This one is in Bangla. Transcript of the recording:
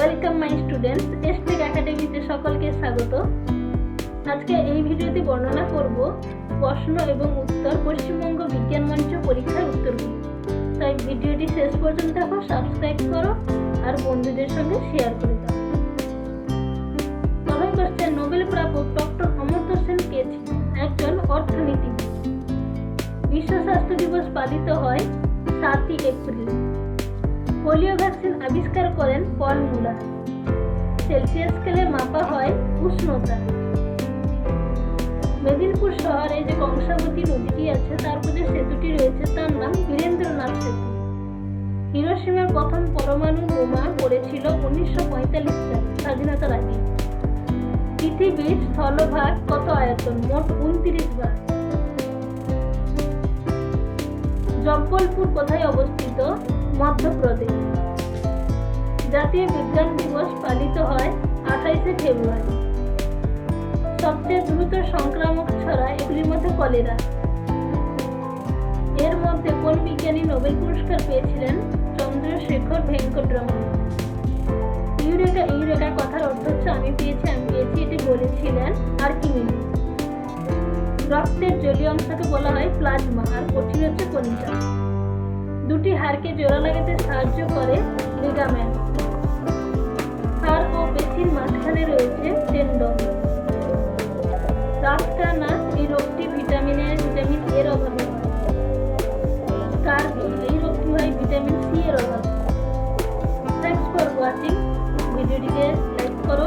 ওয়েলকাম মাই স্টুডেন্টস এসটেক একাডেমিতে সকলকে স্বাগত। আজকে এই ভিডিওতে বর্ণনা করব প্রশ্ন এবং উত্তর পশ্চিমবঙ্গ বিজ্ঞান মঞ্চ পরীক্ষার উত্তরগুলি। তাই ভিডিওটি শেষ পর্যন্ত দেখো সাবস্ক্রাইব করো, আর বন্ধুদের সঙ্গে শেয়ার করে দাও। প্রথম কোশ্চেন নোবেল প্রাপক ডক্টর অমর্ত্য সেন কে ছিলেন? একজন অর্থনীতিবিদ। বিশ্ব স্বাস্থ্য দিবস পালিত হয় সাতই এপ্রিল। পোলিও ভ্যাকসিন আবিষ্কার মুলার সেলসিয়াস স্কেলে মাপা হয় উষ্ণতা। মেদিনীপুর শহরে যে কংসাবতী নদীটি আছে, তার উপর সেতুটি রয়েছে তার নাম বীরেন্দ্রনাথ সেতু। হিরোসীমার প্রথম পরমাণু বোমা পড়েছিল উনিশশো পঁয়তাল্লিশ সালে, স্বাধীনতার আগে। পৃথিবীর স্থলভাগ কত আয়তন? মোট উনত্রিশ বার জব্বলপুর কোথায় অবস্থিত? মধ্যপ্রদেশ। জাতীয় বিজ্ঞান দিবস পালিত হয় আঠাইশে ফেব্রুয়ারি। সবচেয়ে দ্রুত সংক্রামক ছড়া এগুলির মধ্যে কলেরা। এর মধ্যে কোন বিজ্ঞানী নোবেল পুরস্কার পেয়েছিলেন? চন্দ্রশেখর ভেঙ্কটরমন। ইউরেকা ইউরেকা কথার অর্থ হচ্ছে, আমি পেয়েছি আমি পেয়েছি এটি বলেছিলেন আর আর্কিমিডিস রক্তের জলীয় অংশকে বলা হয় প্লাজমা, আর কঠিন হচ্ছে কণিকা। দুটি হাড়কে জোড়া লাগাতে সাহায্য করে লিগামেন্ট। ভিটামিন সি এর অভাব থ্যাংকস ফর ওয়াচিং ভিডিওটিকে লাইক করো।